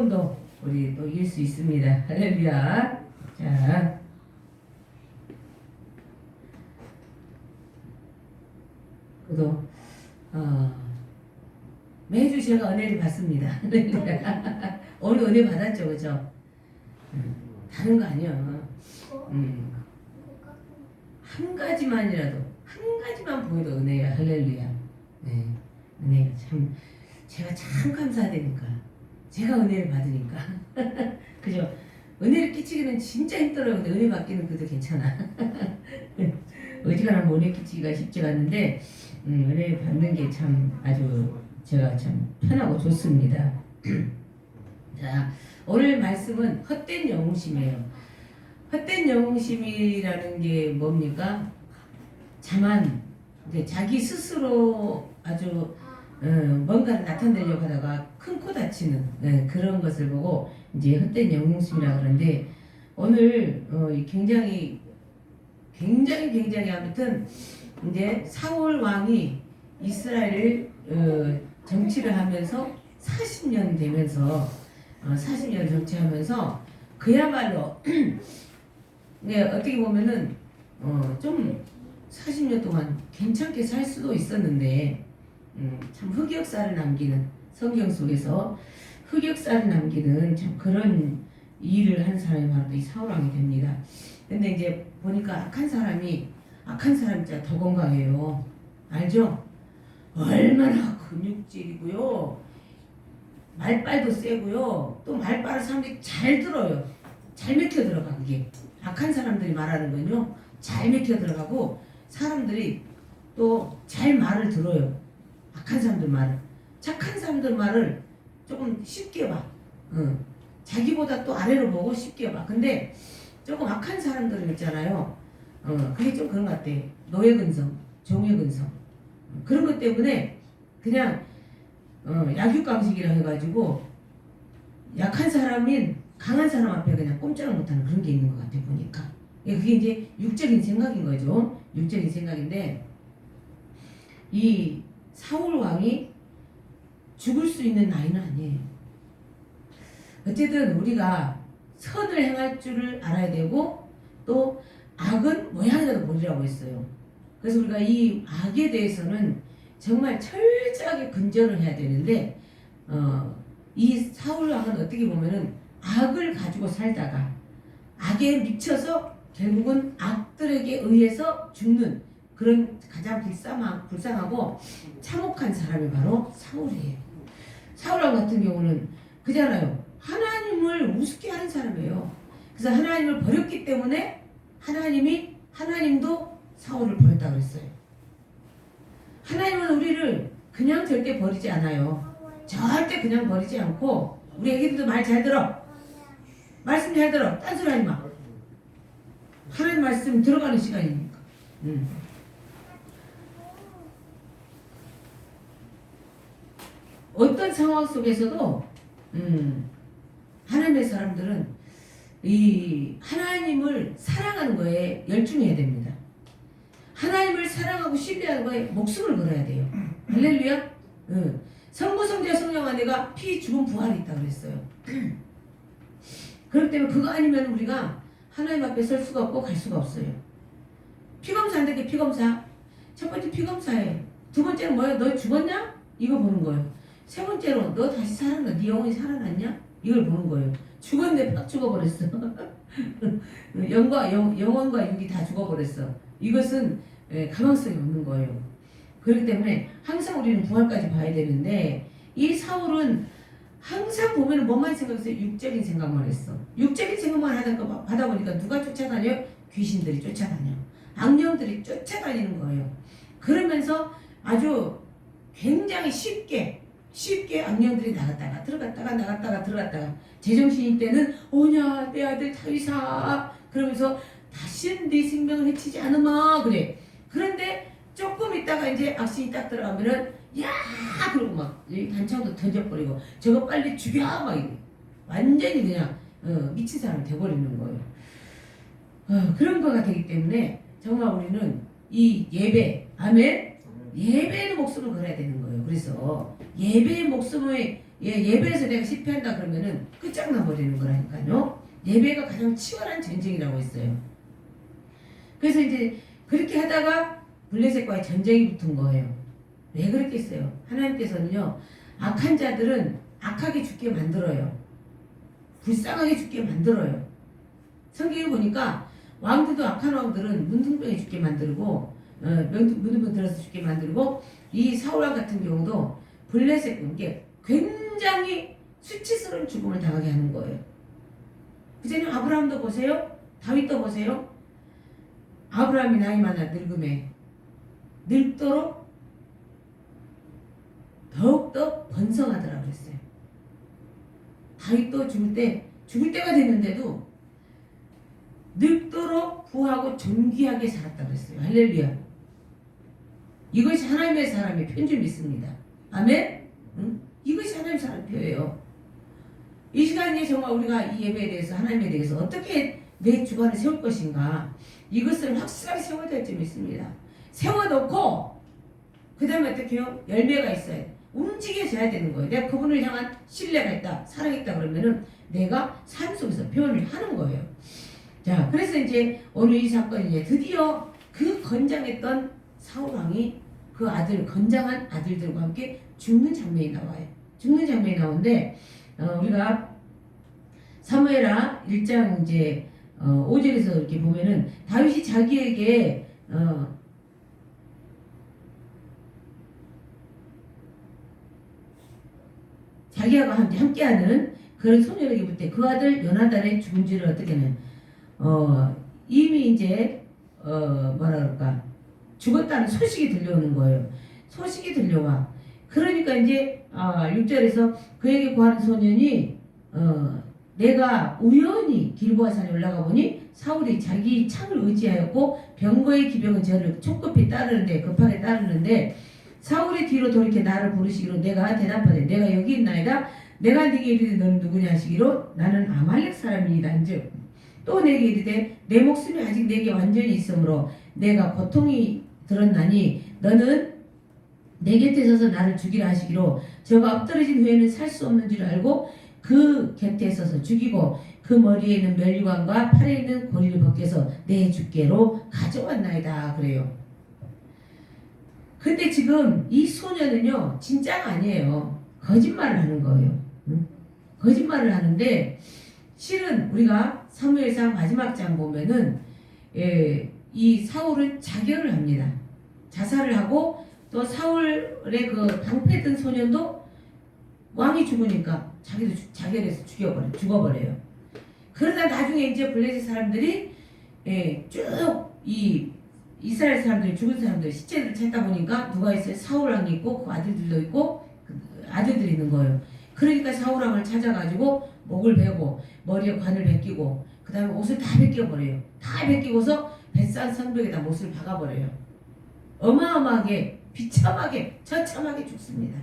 번더 우리 또 이길 수 있습니다. 할렐루야. 자. 그도 어, 매주 제가 은혜를 받습니다. 오늘 은혜 받았죠, 그죠? 음, 다른 거 아니야. 음, 한 가지만이라도 한 가지만 보여도 은혜야. 할렐루야. 네, 은혜가 참 제가 참 감사되니까 제가 은혜를 받으니까 그죠? 은혜를 끼치기는 진짜 힘들어요. 근데 은혜 받기는 그래도 괜찮아. 어지간하면 은혜 끼치기가 쉽지 않은데 음, 은혜 받는 게 참 아주 제가 참 편하고 좋습니다. 자, 오늘 말씀은 헛된 영웅심이에요. 헛된 영웅심이라는 게 뭡니까? 자만 자기 스스로 아주 어, 뭔가를 나타내려고 하다가 큰 코 다치는 네, 그런 것을 보고 이제 헛된 영웅심이라 그러는데 오늘 어, 이 굉장히 굉장히 굉장히 아무튼 이제 사울 왕이 이스라엘을 어, 정치를 하면서 40년 되면서 어, 40년 정치하면서 그야말로 네, 어떻게 보면은 어, 좀 40년 동안 괜찮게 살 수도 있었는데 음, 참 흑역사를 남기는 성경 속에서 흑역사를 남기는 참 그런 일을 한 사람이 바로 이 사울왕이 됩니다. 근데 이제 보니까 악한 사람이 악한 사람 진짜 더 건강해요. 알죠? 얼마나 근육질이고요. 말빨도 세고요. 또 말빨을 사람들이 잘 들어요. 잘 맥혀 들어가 그게. 악한 사람들이 말하는 건요. 잘 맥혀 들어가고 사람들이 또 잘 말을 들어요. 악한 사람들 말을. 착한 사람들 말을 조금 쉽게 봐. 응. 자기보다 또 아래로 보고 쉽게 봐. 근데 조금 악한 사람들 있잖아요. 어, 그게 좀 그런 것 같아. 노예 근성, 종의 근성. 어, 그런 것 때문에 그냥 어, 약육강식이라 해가지고 약한 사람인 강한 사람 앞에 그냥 꼼짝을 못하는 그런 게 있는 것 같아 보니까. 예, 그게 이제 육적인 생각인 거죠. 육적인 생각인데 이 사울 왕이 죽을 수 있는 나이는 아니에요. 어쨌든 우리가 선을 행할 줄을 알아야 되고 또 악은 모양이라도 보리라고 했어요. 그래서 우리가 이 악에 대해서는 정말 철저하게 근절을 해야 되는데 어, 이 사울 왕은 어떻게 보면은 악을 가지고 살다가 악에 미쳐서 결국은 악들에게 의해서 죽는 그런 가장 불쌍하, 불쌍하고 참혹한 사람이 바로 사울이에요. 사울 왕 같은 경우는 그잖아요. 하나님을 우습게 하는 사람이에요. 그래서 하나님을 버렸기 때문에 하나님이 하나님도 사울을 버렸다 그랬어요. 하나님은 우리를 그냥 절대 버리지 않아요. 절대 그냥 버리지 않고 우리 애기들도 말 잘 들어. 말씀 잘 들어. 딴소리 하지 마. 하나님 말씀 들어가는 시간이니까. 음. 어떤 상황 속에서도 음, 하나님의 사람들은 이 하나님을 사랑하는 거에 열중해야 됩니다. 하나님을 사랑하고 신뢰하는 거에 목숨을 걸어야 돼요. 할렐루야. 응. 성부 성자 성령 안에가 피 죽은 부활이 있다 그랬어요. 그렇기 때문에 그거 아니면 우리가 하나님 앞에 설 수가 없고 갈 수가 없어요. 피검사 한다는 게 피검사. 첫 번째 피검사에 두 번째는 뭐야? 너 죽었냐? 이거 보는 거예요. 세 번째로 너 다시 살아나? 네 영혼이 살아났냐? 이걸 보는 거예요. 죽었는데 팍 죽어버렸어. 영과 영, 영혼과 육이 다 죽어버렸어. 이것은 예, 가망성이 없는 거예요. 그렇기 때문에 항상 우리는 부활까지 봐야 되는데 이 사울은 항상 보면 뭐만 생각했어요? 육적인 생각만 했어. 육적인 생각만 하다, 하다 보니까 누가 쫓아다녀? 귀신들이 쫓아다녀. 악령들이 쫓아다니는 거예요. 그러면서 아주 굉장히 쉽게 쉽게 악령들이 나갔다가 들어갔다가 나갔다가 들어갔다가 제정신일 때는 오냐 내 아들 다윗아 그러면서 다시는 네 생명을 해치지 않으마. 그래. 그런데 조금 있다가 이제 악신이 딱 들어가면은 야 그러고 막 단창도 던져버리고 저거 빨리 죽여. 막 이래. 완전히 그냥 어, 미친 사람 돼버리는 거예요. 어, 그런 거가 되기 때문에 정말 우리는 이 예배 아멘. 예배의 목숨을 걸어야 되는 거예요 그래서 예배의 목숨을 예, 예배에서 내가 실패한다 그러면은 끝장나 버리는 거라니까요. 예배가 가장 치열한 전쟁이라고 했어요. 그래서 이제 그렇게 하다가 블레셋과의 전쟁이 붙은 거예요. 왜 그랬겠어요? 하나님께서는요, 악한 자들은 악하게 죽게 만들어요. 불쌍하게 죽게 만들어요. 성경에 보니까 왕들도 악한 왕들은 문둥병에 죽게 만들고, 어, 문둥병 들어서 죽게 만들고, 이 사울왕 같은 경우도 블레셋 군께 굉장히 수치스러운 죽음을 당하게 하는 거예요. 그제는 아브라함도 보세요. 다윗도 보세요. 아브라함이 나이 많아 늙음에 늙도록 더욱더 번성하더라 그랬어요. 다윗도 죽을 때 죽을 때가 됐는데도 늙도록 부하고 존귀하게 살았다 그랬어요. 할렐루야. 이것이 하나님의 사람의 편줄 믿습니다. 아멘. 응? 이것이 하나님의 사람 표예요. 이 시간에 정말 우리가 이 예배에 대해서 하나님에 대해서 어떻게 내 주관을 세울 것인가 이것을 확실하게 세워야 될 점이 있습니다. 세워놓고 그 다음에 어떻게 해요? 열매가 있어요. 움직여져야 되는 거예요. 내가 그분을 향한 신뢰가 있다, 사랑있다 그러면은 내가 삶 속에서 표현을 하는 거예요. 자, 그래서 이제 오늘 이 사건이 이제 드디어 그 건장했던 사울왕이 그 아들, 건장한 아들들과 함께 죽는 장면이 나와요. 죽는 장면이 나오는데, 어, 우리가 사무엘하 1장 이제 어, 5절에서 이렇게 보면은 다윗이 자기에게 어, 함께 함께하는 그런 소녀에게 볼 때 그 아들 요나단의 죽은 줄을 어떻게 하냐 어 이미 이제 어 뭐라 그럴까 죽었다는 소식이 들려오는 거예요. 소식이 들려와. 그러니까 이제 아 6절에서 그에게 구하는 소년이 어 내가 우연히 길보아산에 올라가 보니 사울이 자기 창을 의지하였고 병거의 기병은 저를 촉급히 따르는데 급하게 따르는데 사울이 뒤로 돌이켜 나를 부르시기로 내가 대답하되 내가 여기 있나이다. 내가 네게 이르되 너는 누구냐 하시기로 나는 아말렉 사람이니라 또 내게 이르되 내 목숨이 아직 내게 완전히 있으므로 내가 고통이 들었나니 너는 내 곁에 서서 나를 죽이라 하시기로 저가 엎드러진 후에는 살 수 없는 줄 알고 그 곁에 서서 죽이고 그 머리에 있는 멸관과 팔에 있는 고리를 벗겨서 내 주께로 가져왔나이다 그래요. 근데 지금 이 소녀는요 진짜가 아니에요. 거짓말을 하는 거예요. 응? 거짓말을 하는데 실은 우리가 사무엘상 마지막 장 보면은 예, 이 사울은 자결을 합니다. 자살을 하고 또 사울의 그 방패든 소년도 왕이 죽으니까 자기도 죽- 자결해서 죽여버려 죽어버려요. 그러다 나중에 이제 블레셋 사람들이 예, 쭉이 이스라엘 사람들이 죽은 사람들 시체를 찾다 보니까 누가 있어요? 사울 왕이 있고 그 아들들도 있고 그 아들들이 있는 거예요. 그러니까 사울 왕을 찾아가지고 목을 베고 머리에 관을 벗기고 그 다음에 옷을 다 벗겨버려요. 다 벗기고서 뱃산 성벽에다 못을 박아버려요. 어마어마하게 비참하게 처참하게 죽습니다.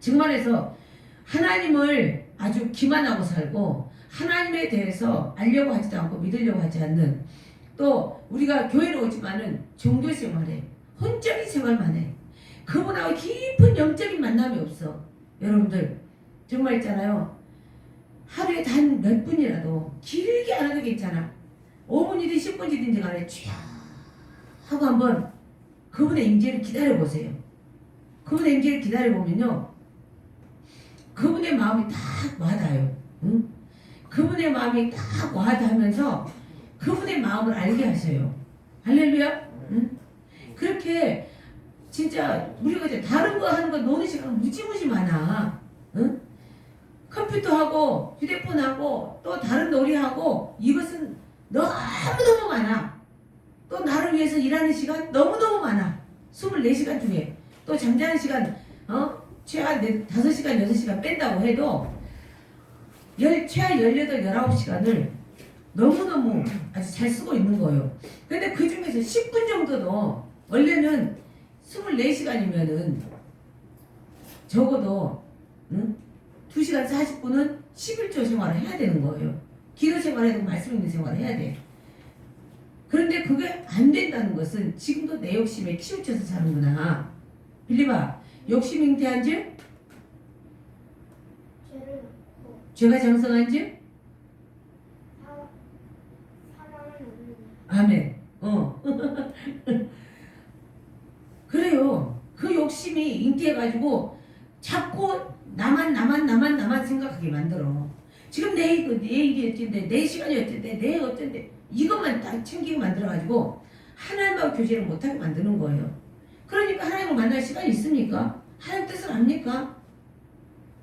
정말해서 하나님을 아주 기만하고 살고 하나님에 대해서 알려고 하지도 않고 믿으려고 하지 않는 또 우리가 교회를 오지만은 종교 생활에 혼적인 생활만 해. 그분하고 깊은 영적인 만남이 없어. 여러분들 정말 있잖아요. 하루에 단 몇 분이라도 길게 안 해도 괜찮아. 5분이든 10분이든지 간에 쥐 하고 한번 그분의 임재를 기다려 보세요. 그분의 임재를 기다려 보면요. 그분의 마음이 딱 와닿아요. 응? 그분의 마음이 딱 와닿으면서 그분의 마음을 알게 하셔요. 할렐루야. 응? 그렇게 진짜 우리가 이제 다른 거 하는 거 노는 시간 무지무지 많아. 응? 컴퓨터하고 휴대폰하고 또 다른 놀이하고 이것은 너무너무 많아. 또 나를 위해서 일하는 시간 너무너무 많아. 24시간 중에 또 잠자는 시간 어? 최하 5시간 6시간 뺀다고 해도 열, 최하 18, 19시간을 너무너무 아주 잘 쓰고 있는 거예요. 근데 그 중에서 10분 정도도 원래는 24시간이면은 적어도 응? 2시간 40분은 11조 생활을 해야 되는 거예요. 기도 생활해도 말씀 있는 생활을 해야 돼. 그런데 그게 안 된다는 것은 지금도 내 욕심에 치우쳐서 사는구나. 빌리바, 욕심 잉태한 죄를 뭐 죄가? 사, 사랑을 나누는 아멘. 어. 그래요. 그 욕심이 잉태해가지고 자꾸 나만 나만 나만 나만 생각하게 만들어. 지금 내, 이거, 내 일이 어쩐데, 내 시간이 어쩐데, 내 어쩐데, 이것만 딱 챙기게 만들어가지고 하나님하고 교제를 못하게 만드는 거예요. 그러니까 하나님을 만날 시간이 있습니까? 하나님 뜻을 압니까?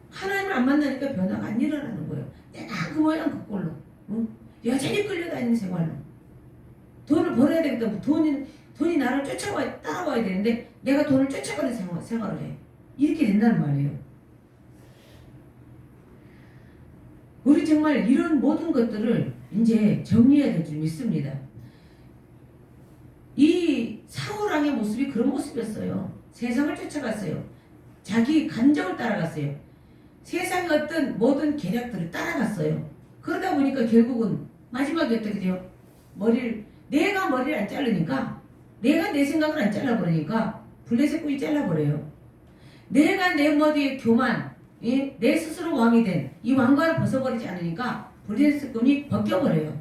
하나님을 안 만나니까 변화가 안 일어나는 거예요. 내가 그 모양 그 꼴로. 응? 여전히 끌려다니는 생활로. 돈을 벌어야 되겠다. 돈이, 돈이 나를 쫓아와, 따라와야 되는데 내가 돈을 쫓아가는 생활, 생활을 해. 이렇게 된다는 말이에요. 우리 정말 이런 모든 것들을 이제 정리해야 될 줄 믿습니다. 이 사울왕의 모습이 그런 모습이었어요. 세상을 쫓아갔어요. 자기 감정을 따라갔어요. 세상의 어떤 모든 계략들을 따라갔어요. 그러다 보니까 결국은 마지막에 어떻게 돼요? 머리를 내가 머리를 안 자르니까 내가 내 생각을 안 잘라버리니까 블레셋 꾼이 잘라버려요. 내가 내 머리에 교만, 예? 내 스스로 왕이 된 이 왕관을 벗어버리지 않으니까 블레셋 꾼이 벗겨버려요.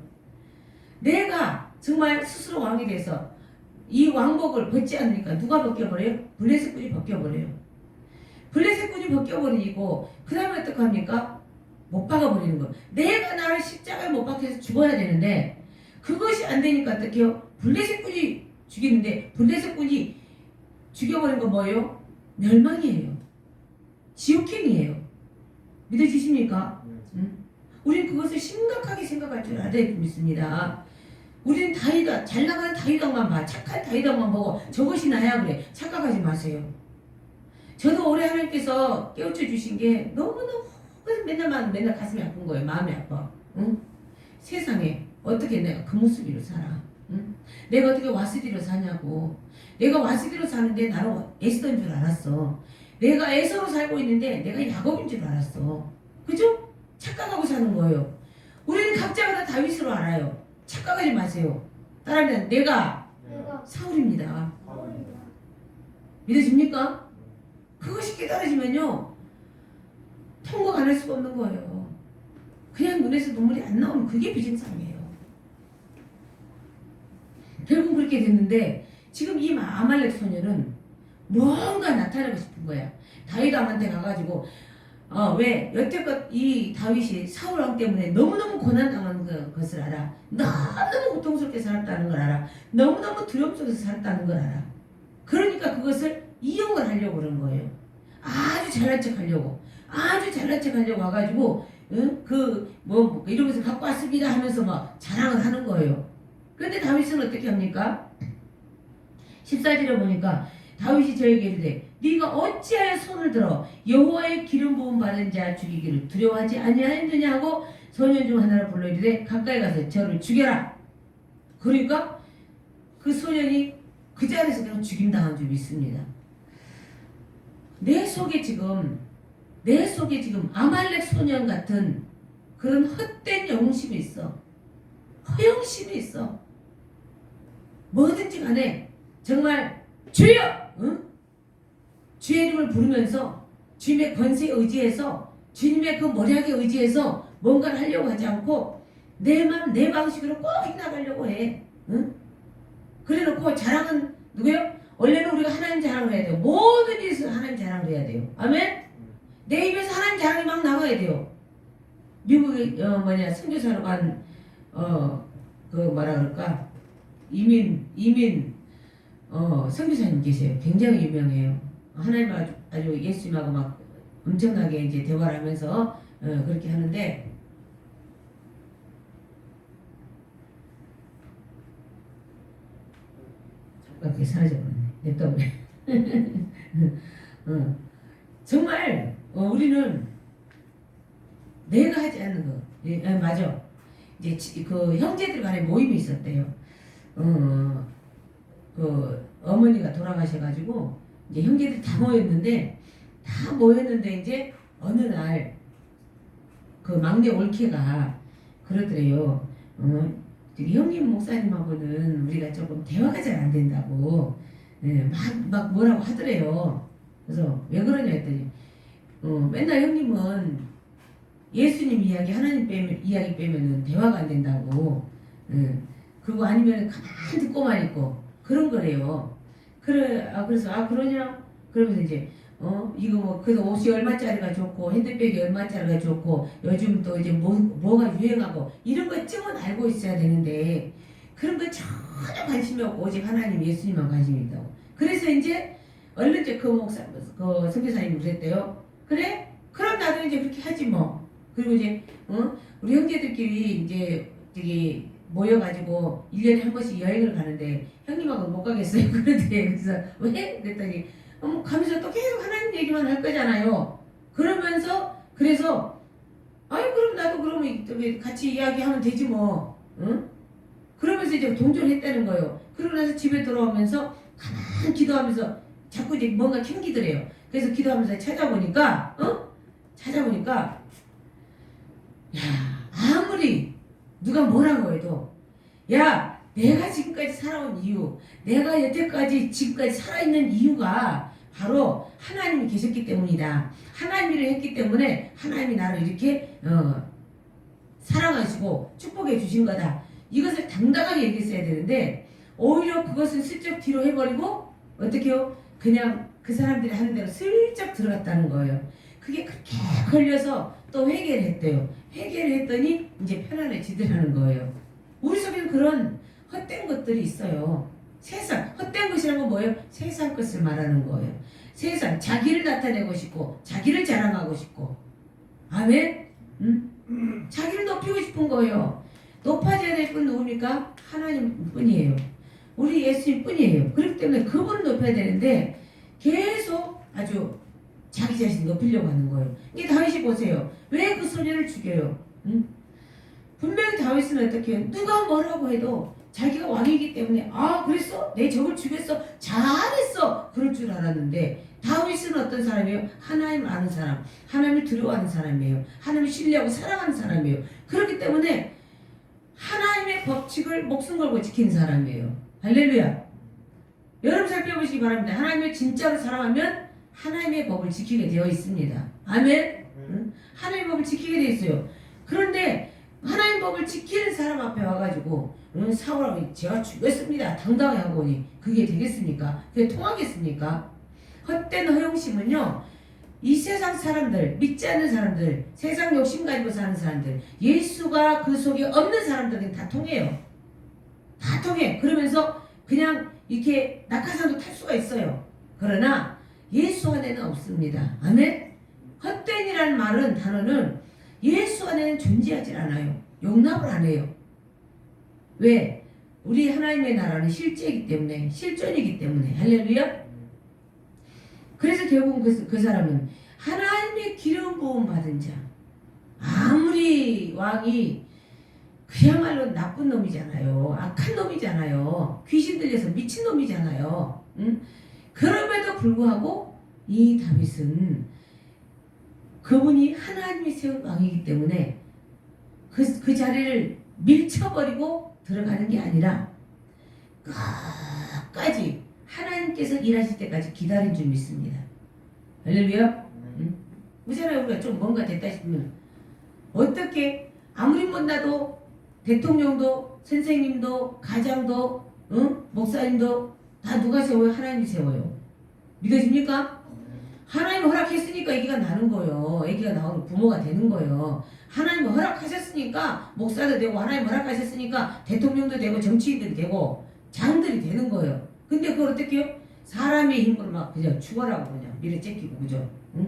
내가 정말 스스로 왕이 돼서 이 왕복을 벗지 않으니까 누가 벗겨버려요? 블레셋 꾼이 벗겨버려요. 블레셋 꾼이 벗겨버리고 그 다음에 어떡 합니까? 못 박아버리는 거. 내가 나를 십자가에 못 박혀서 죽어야 되는데 그것이 안 되니까 어떡해요? 블레셋 꾼이 죽이는데 블레셋 꾼이 죽여버린 거 뭐예요? 멸망이에요. 지옥행이에요. 믿어지십니까? 응? 우린 그것을 심각하게 생각할 줄 알아야 믿습니다. 우리는 다이다 잘 나가는 다이당만 봐 착한 다이당만 보고 저것이 나야 그래 착각하지 마세요. 저도 올해 하나님께서 깨우쳐 주신 게 너무너무 맨날만 맨날 가슴이 아픈 거예요. 마음이 아파. 응? 세상에 어떻게 내가 그 모습으로 살아? 응? 내가 어떻게 와스디로 사냐고. 내가 와스디로 사는데 나는 에스더인 줄 알았어. 내가 에서로 살고 있는데 내가 야곱인 줄 알았어. 그죠? 착각하고 사는 거예요. 우리는 각자가 다 다윗으로 알아요. 착각하지 마세요. 따라하면 내가 내가 사울입니다. 믿어집니까? 그것이 깨달아지면요. 통곡 안할 수가 없는 거예요. 그냥 눈에서 눈물이 안 나오면 그게 비정상이에요. 결국 그렇게 됐는데 지금 이 아말렉 소녀는 뭔가 나타내고 싶은 거야. 다윗 왕한테 가가지고 어, 왜 여태껏 이 다윗이 사울 왕 때문에 너무너무 고난당한 그- 것을 알아. 너무너무 고통스럽게 살았다는 걸 알아. 너무너무 두려움 속에서 살았다는 걸 알아. 그러니까 그것을 이용을 하려고 그런 거예요. 아주 잘난 척 하려고. 아주 잘난 척 하려고 와가지고, 응? 그, 뭐, 뭐 이러면서 갖고 왔습니다 하면서 막 자랑을 하는 거예요. 근데 다윗은 어떻게 합니까? 14절에 보니까 다윗이 저에게 이르되 네가 어찌하여 손을 들어 여호와의 기름 부음 받은 자 죽이기를 두려워하지 아니하였느냐 하고 소년 중 하나를 불러 이르되 가까이 가서 저를 죽여라. 그러니까 그 소년이 그 자리에서 그냥 죽임당한 줄 믿습니다. 내 속에 지금 내 속에 지금 아말렉 소년 같은 그런 헛된 영심이 있어. 허영심이 있어. 뭐든지 간에 정말 주여! 응? 주의 이름을 부르면서 주님의 권세에 의지해서 주님의 그 머리하게 의지해서 뭔가를 하려고 하지 않고 내 맘, 내 방식으로 꼭 해나가려고 해. 응? 그래 놓고 자랑은 누구요? 원래는 우리가 하나님 자랑을 해야 돼요. 모든 일에서 하나님 자랑을 해야 돼요. 아멘? 내 입에서 하나님 자랑이 막 나와야 돼요. 미국에 어 뭐냐 선교사로 간 어 그 뭐라 그럴까 이민 이민 어 선교사님 계세요. 굉장히 유명해요. 하나님 아주, 아주 예수님하고 막 엄청나게 이제 대화를 하면서 어, 그렇게 하는데 잠깐 그게 사라져버렸네. 내 떠버려. 어. 정말 어, 우리는 내가 하지 않는 거. 예, 아, 맞아. 이제 지- 그 형제들 간에 모임이 있었대요. 어, 그 어머니가 돌아가셔가지고 이제 형제들이 다 모였는데 다 모였는데 이제 어느 날 그 막내 올케가 그러더래요. 어, 형님 목사님하고는 우리가 조금 대화가 잘 안 된다고 예, 막, 막 뭐라고 하더래요. 그래서 왜 그러냐 했더니 어, 맨날 형님은 예수님 이야기 하나님 빼면 이야기 빼면은 대화가 안 된다고. 응. 그리고 아니면 가만 듣고만 있고 그런 거래요. 그래 아 그래서 아 그러냐? 그러면서 이제 어 이거 뭐 그래서 옷이 얼마짜리가 좋고 핸드백이 얼마짜리가 좋고 요즘 또 이제 뭐 뭐가 유행하고 이런 것쯤은 알고 있어야 되는데 그런 거 전혀 관심이 없고 오직 하나님 예수님만 관심이 있다고. 그래서 이제 얼른 이제 그 목사 그 선교사님이 그랬대요. 그래? 그럼 나도 이제 그렇게 하지 뭐. 그리고 이제 어 우리 형제들끼리 이제 저기 모여가지고 1년에 한 번씩 여행을 가는데 형님 하고 못 가겠어요. 그런데 그래서 왜? 그랬더니 어, 뭐 가면서 또 계속 하나님 얘기만 할 거잖아요. 그러면서 그래서 아니 그럼 나도 그러면 같이 이야기하면 되지 뭐. 응? 그러면서 이제 동조했다는 거예요. 그러고 나서 집에 돌아오면서 가만 기도하면서 자꾸 이제 뭔가 캥기더래요. 그래서 기도하면서 찾아보니까 어? 찾아보니까 야 아무리 누가 뭐라고 해도 야 내가 지금까지 살아온 이유 내가 여태까지 지금까지 살아있는 이유가 바로 하나님이 계셨기 때문이다. 하나님 일을 했기 때문에 하나님이 나를 이렇게 어, 사랑하시고 축복해 주신 거다. 이것을 당당하게 얘기했어야 되는데 오히려 그것을 슬쩍 뒤로 해버리고 어떻게요? 그냥 그 사람들이 하는 대로 슬쩍 들어갔다는 거예요. 그게 그렇게 걸려서 또 회개를 했대요. 회개를 했더니 이제 편안해지더라는 거예요. 우리 속에는 그런 헛된 것들이 있어요. 세상 헛된 것이란 건 뭐예요? 세상 것을 말하는 거예요. 세상 자기를 나타내고 싶고 자기를 자랑하고 싶고 아멘. 음? 자기를 높이고 싶은 거예요. 높아져야 될 분 누굽니까? 하나님 뿐이에요. 우리 예수님 뿐이에요. 그렇기 때문에 그분을 높여야 되는데 계속 아주 자기 자신 높이려고 하는 거예요. 이 다윗이 보세요. 왜 그 소리를 죽여요? 응? 분명히 다윗은 어떻게 해요? 누가 뭐라고 해도 자기가 왕이기 때문에 아 그랬어? 내 적을 죽였어? 잘했어! 그럴 줄 알았는데 다윗은 어떤 사람이에요? 하나님을 아는 사람, 하나님을 두려워하는 사람이에요. 하나님을 신뢰하고 사랑하는 사람이에요. 그렇기 때문에 하나님의 법칙을 목숨 걸고 지키는 사람이에요. 할렐루야. 여러분 살펴보시기 바랍니다. 하나님을 진짜로 사랑하면 하나님의 법을 지키게 되어 있습니다. 아멘. 응? 하나님의 법을 지키게 되어 있어요. 그런데 하나님 법을 지키는 사람 앞에 와가지고 응, 사울하고 제가 죽였습니다. 당당히 하고 오니 그게 되겠습니까? 그게 통하겠습니까? 헛된 허영심은요. 이 세상 사람들, 믿지 않는 사람들, 세상 욕심 가지고 사는 사람들, 예수가 그 속에 없는 사람들은 다 통해요. 다 통해. 그러면서 그냥 이렇게 낙하산도 탈 수가 있어요. 그러나 예수 안에는 없습니다. 아멘? 헛된이라는 말은 단어는 예수 안에는 존재하지 않아요. 용납을 안 해요. 왜? 우리 하나님의 나라는 실제이기 때문에, 실존이기 때문에. 할렐루야? 그래서 결국은 그, 그 사람은 하나님의 기름 부음 받은 자. 아무리 왕이 그야말로 나쁜 놈이잖아요. 악한 놈이잖아요. 귀신 들려서 미친 놈이잖아요. 응? 그럼에도 불구하고 이 다윗은 그분이 하나님이 세운 왕이기 때문에 그, 그 자리를 밀쳐버리고 들어가는 게 아니라 끝까지 하나님께서 일하실 때까지 기다린 줄 믿습니다. 할렐루야. 그잖아요. 우리가 좀 뭔가 됐다 싶으면 어떻게 아무리 못나도 대통령도 선생님도 가장도 응? 목사님도 다 누가 세워요? 하나님이 세워요. 믿어집니까? 하나님 허락했으니까 애기가 나는 거예요. 애기가 나오는 부모가 되는 거예요. 하나님 허락하셨으니까 목사도 되고 하나님 허락하셨으니까 대통령도 되고 정치인들이 되고 장들이 되는 거예요. 근데 그걸 어떻게 해요? 사람의 힘으로 막 그냥 죽어라고 그냥 밀어제끼고 그죠? 응?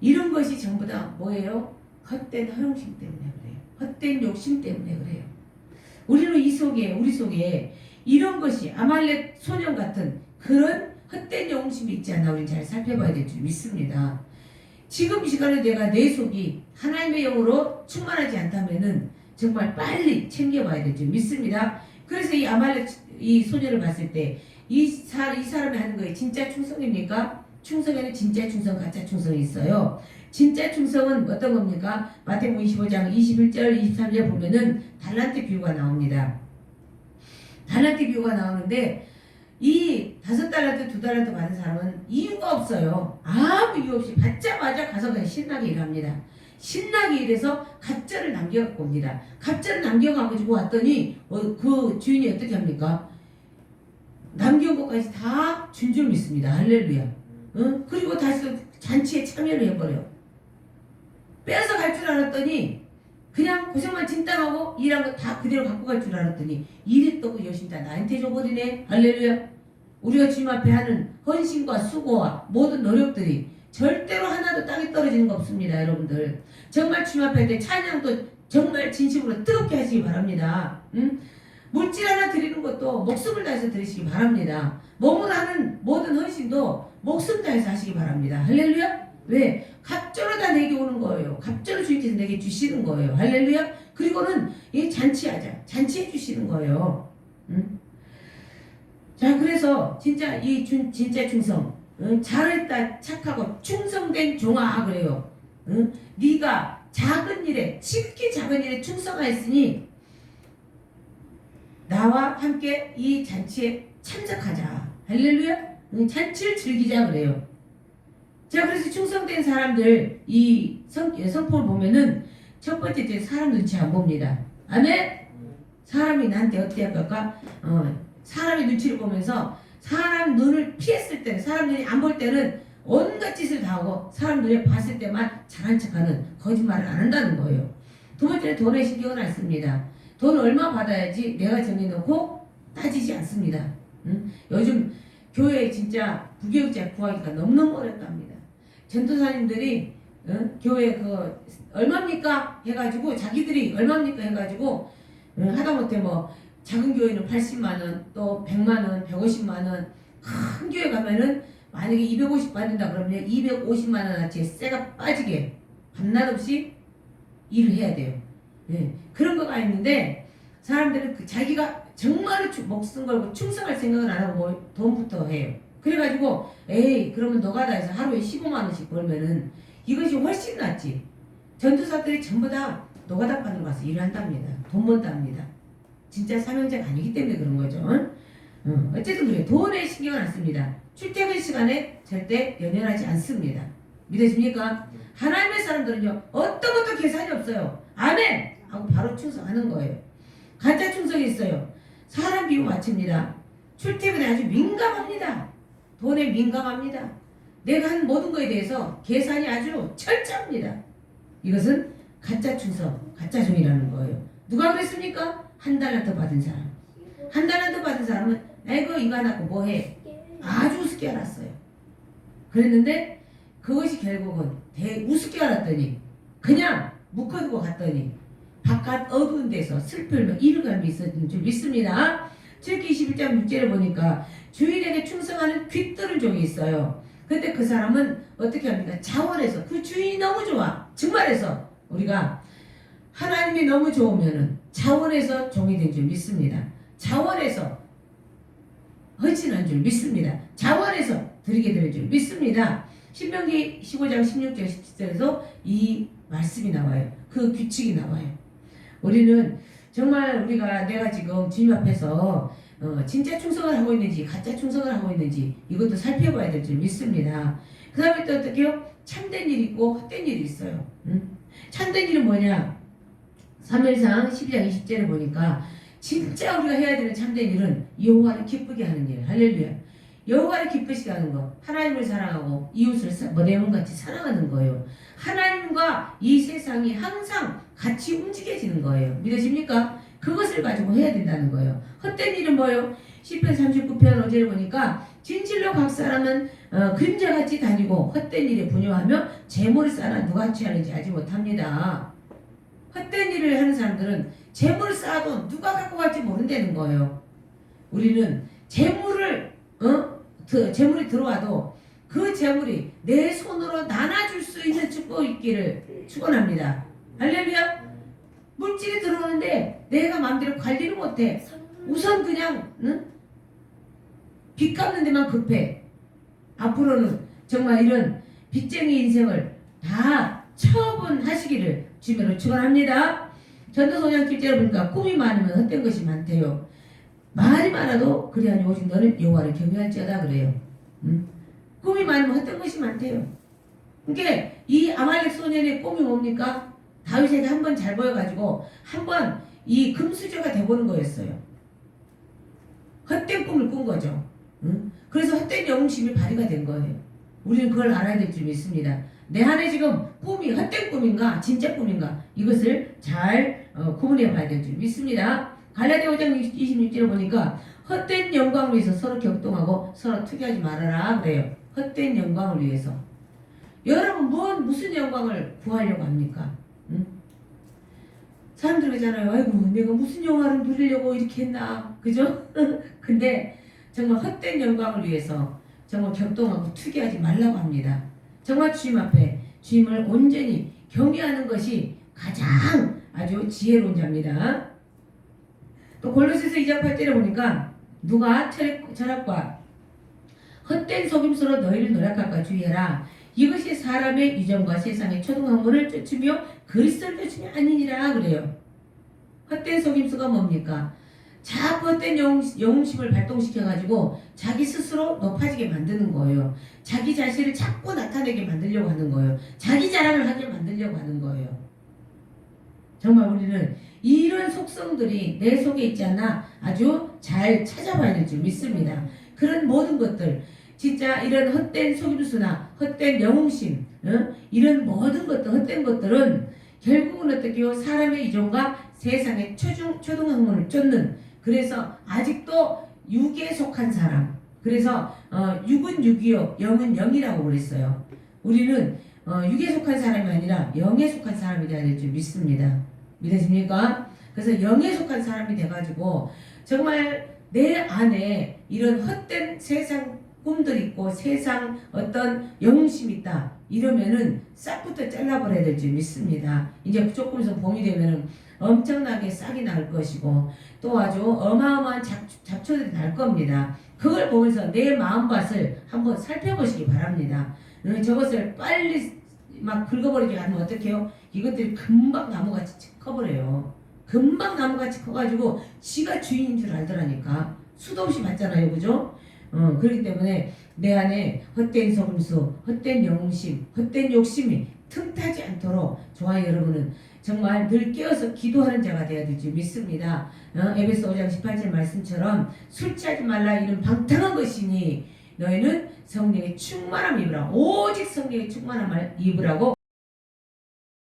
이런 것이 전부 다 뭐예요? 헛된 허영심 때문에 그래요. 헛된 욕심 때문에 그래요. 우리는 이 속에 우리 속에 이런 것이 아말렉 소년 같은 그런 헛된 영심이 있지 않나 우리 잘 살펴봐야 될 줄 믿습니다. 지금 이 시간에 내가 내 속이 하나님의 영으로 충만하지 않다면은 정말 빨리 챙겨봐야 될 줄 믿습니다. 그래서 이 아말렉 이 소년을 봤을 때 이 사, 이 사람이 하는 거에 진짜 충성입니까? 충성에는 진짜 충성, 가짜 충성이 있어요. 진짜 충성은 어떤 겁니까? 마태복음 25장 21절, 23절 보면은 달란트 비유가 나옵니다. 달란트 비유가 나오는데 이 다섯 달란트 두 달란트 받은 사람은 이유가 없어요. 아무 이유 없이 받자마자 가서 그냥 신나게 일합니다. 신나게 일해서 남겨갖고 옵니다. 갑절을 남겨가지고 왔더니 어, 그 주인이 어떻게 합니까? 남겨온 것까지 다 준 줄 믿습니다. 할렐루야. 응? 그리고 다시 또 잔치에 참여를 해버려. 빼앗아 갈줄 알았더니 그냥 고생만 진땀하고 일한 거 다 그대로 갖고 갈 줄 알았더니 일했다고 열심히 다 나한테 줘버리네. 할렐루야. 우리가 주님 앞에 하는 헌신과 수고와 모든 노력들이 절대로 하나도 땅에 떨어지는 거 없습니다, 여러분들. 정말 주님 앞에 할때 찬양도 정말 진심으로 뜨겁게 하시기 바랍니다. 응? 물질 하나 드리는 것도 목숨을 다해서 드리시기 바랍니다. 몸으로 하는 모든 헌신도 목숨 다해서 하시기 바랍니다. 할렐루야. 왜? 갑절로 다 내게 오는 거예요. 갑절로 주님께서 내게 주시는 거예요. 할렐루야. 그리고는 이 잔치하자. 잔치해 주시는 거예요. 응? 자, 그래서 진짜 이 준, 진짜 충성. 응? 잘했다 착하고 충성된 종아 그래요. 응? 네가 작은 일에 지극히 작은 일에 충성하였으니 나와 함께 이 잔치에 참석하자. 할렐루야. 응, 잔치를 즐기자 그래요. 자, 그래서 충성된 사람들 이 성, 성품을 보면은 첫 번째 때 사람 눈치 안 봅니다. 아멘. 사람이 나한테 어떻게 할까? 어, 사람의 눈치를 보면서 사람 눈을 피했을 때는 사람 눈이 안 볼 때는 온갖 짓을 다 하고 사람 눈에 봤을 때만 잘한 척하는 거짓말을 안 한다는 거예요. 두 번째는 돈에 신경을 안 씁니다. 돈 얼마 받아야지 내가 정해놓고 따지지 않습니다. 응? 요즘 교회에 진짜 부교육자 구하기가 너무너무 어렵답니다. 전도사님들이 응? 교회 그 얼마입니까 해가지고 자기들이 얼마입니까 해가지고 응? 하다못해 뭐 작은 교회는 80만 원, 또 100만 원, 150만 원, 큰 교회 가면은 만약에 250 받는다 그러면 250만 원어치 쇠가 빠지게 밤낮 없이 일을 해야 돼요. 예, 그런 거가 있는데 사람들은 그 자기가 정말로 추- 목숨 걸고 충성할 생각은 안 하고 뭐 돈부터 해요. 그래가지고 에이 그러면 너가 다 해서 하루에 15만 원씩 벌면은 이것이 훨씬 낫지. 전투사들이 전부 다 노가다 받으러 가서 일을 한답니다. 돈 번답니다. 진짜 사명자가 아니기 때문에 그런 거죠. 어, 어쨌든 그래요. 돈에 신경을 안 씁니다. 출퇴근 시간에 절대 연연하지 않습니다. 믿어집니까? 하나님의 사람들은요 어떤 것도 계산이 없어요. 아멘 하고 바로 충성하는 거예요. 가짜 충성이 있어요. 사람 비유 맞춥니다. 출퇴근에 아주 민감합니다. 돈에 민감합니다. 내가 한 모든 것에 대해서 계산이 아주 철저합니다. 이것은 가짜 충성, 가짜 종이라는 거예요. 누가 그랬습니까? 한 달란트 받은 사람. 한 달란트 받은 사람은 나 이거 이거 안 하고 뭐 해? 아주 우습게 알았어요. 그랬는데 그것이 결국은 대 우습게 알았더니 그냥 묶어두고 갔더니 바깥 어두운 데서 슬플며 이르감이 있었던 줄 믿습니다. 7기 21장 6절을 보니까 주인에게 충성하는 귀뜨는 종이 있어요. 근데 그 사람은 어떻게 합니까? 자원해서 그 주인이 너무 좋아. 정말해서 우리가 하나님이 너무 좋으면은 자원해서 종이 된 줄 믿습니다. 자원해서 헌신한 줄 믿습니다. 자원해서 드리게 될 줄 믿습니다. 신명기 15장 16절 17절에서 이 말씀이 나와요. 그 규칙이 나와요. 우리는 정말 우리가 내가 지금 주님 앞에서 어, 진짜 충성을 하고 있는지 가짜 충성을 하고 있는지 이것도 살펴봐야 될 줄 믿습니다. 그 다음에 또 어떻게요? 참된 일이 있고 헛된 일이 있어요. 응? 참된 일은 뭐냐? 3일상 12장 20절에 보니까 진짜 우리가 해야 되는 참된 일은 여호와를 기쁘게 하는 일. 할렐루야. 여호와를 기쁘시게 하는 거. 하나님을 사랑하고 이웃을 사- 뭐 내몸같이 사랑하는 거예요. 하나님과 이 세상이 항상 같이 움직여지는 거예요. 믿어집니까? 그것을 가지고 해야 된다는 거예요. 헛된 일은 뭐예요? 10편 39편 어제를 보니까 진실로 각 사람은 어, 그림자같이 다니고 헛된 일에 분요하며 재물을 쌓아 누가 취하는지 알지 못합니다. 헛된 일을 하는 사람들은 재물을 쌓아도 누가 갖고 갈지 모른다는 거예요. 우리는 재물을 어? 그 재물이 들어와도 그 재물이 내 손으로 나눠줄 수 있는 축복이 있기를 축원합니다. 할렐루야. 물질이 들어오는데 내가 마음대로 관리를 못해. 우선 그냥 응? 빚 갚는 데만 급해. 앞으로는 정말 이런 빚쟁이 인생을 다 처분하시기를 주님으로 축원합니다. 전도소년 길제를 보니까 꿈이 많으면 헛된 것이 많대요. 말이 많아도 그리 아니 오직 너는 여호와를 경외할지어다 그래요. 응? 꿈이 많으면 헛된 것이 많대요. 그러니까 이 아말렉 소년의 꿈이 뭡니까? 다윗에게 한 번 잘 보여가지고 한 번 이 금수저가 돼보는 거였어요. 헛된 꿈을 꾼 거죠. 응? 그래서 헛된 영웅심이 발휘가 된 거예요. 우리는 그걸 알아야 될 줄 믿습니다. 내 안에 지금 꿈이 헛된 꿈인가 진짜 꿈인가 이것을 잘 어, 구분해 봐야 될 줄 믿습니다. 갈라디아 5장 26절에 보니까 헛된 영광을 위해서 서로 격동하고 서로 투기하지 말아라 그래요. 헛된 영광을 위해서. 여러분 뭔 무슨 영광을 구하려고 합니까? 응? 사람들 그러잖아요. 아이고 내가 무슨 영화를 누리려고 이렇게 했나 그죠? 근데 정말 헛된 영광을 위해서 정말 격동하고 투기하지 말라고 합니다. 정말 주님 앞에 주님을 온전히 경외하는 것이 가장 아주 지혜로운 자입니다. 또 골로새서 2장 8절에 보니까 누가 철학- 철학과 헛된 속임수로 너희를 노력할까 주의해라. 이것이 사람의 유전과 세상의 초등학문을 쫓으며 그리스도를 쫓으며 아니니라 그래요. 헛된 속임수가 뭡니까? 자꾸 헛된 영웅, 영웅심을 발동시켜가지고 자기 스스로 높아지게 만드는 거예요. 자기 자신을 자꾸 나타내게 만들려고 하는 거예요. 자기 자랑을 하게 만들려고 하는 거예요. 정말 우리는 이런 속성들이 내 속에 있지 않나 아주 잘 찾아봐야 될 줄 믿습니다. 그런 모든 것들, 진짜 이런 헛된 속임수나 헛된 영웅심, 어? 이런 모든 것들, 헛된 것들은 결국은 어떻게요? 사람의 이종과 세상의 초중, 초등학문을 쫓는 그래서 아직도 육에 속한 사람. 그래서 어, 육은 육이요, 영은 영이라고 그랬어요. 우리는 어, 육에 속한 사람이 아니라 영에 속한 사람이 되어야 될줄 믿습니다. 믿으십니까? 그래서 영에 속한 사람이 돼가지고 정말 내 안에 이런 헛된 세상 꿈들 있고 세상 어떤 영웅심 있다 이러면은 싹부터 잘라버려야 될 줄 믿습니다. 이제 조금 있으면 봄이 되면은 엄청나게 싹이 날 것이고 또 아주 어마어마한 잡, 잡초들이 날 겁니다. 그걸 보면서 내 마음밭을 한번 살펴보시기 바랍니다. 어, 저것을 빨리 막 긁어버리게 하면 어떡해요? 이것들이 금방 나무같이 커버려요. 금방 나무같이 커가지고 지가 주인인 줄 알더라니까. 수도 없이 봤잖아요. 그죠? 어, 그렇기 때문에 내 안에 헛된 속임수, 헛된 영웅심, 헛된 욕심이 틈타지 않도록 좋아요 여러분은 정말 늘 깨어서 기도하는 자가 되어야 될지 믿습니다. 어, 에베소 5장 18절 말씀처럼 술 취하지 말라 이는 방탕한 것이니 너희는 성령의 충만함 입으라 오직 성령의 충만함을 입으라고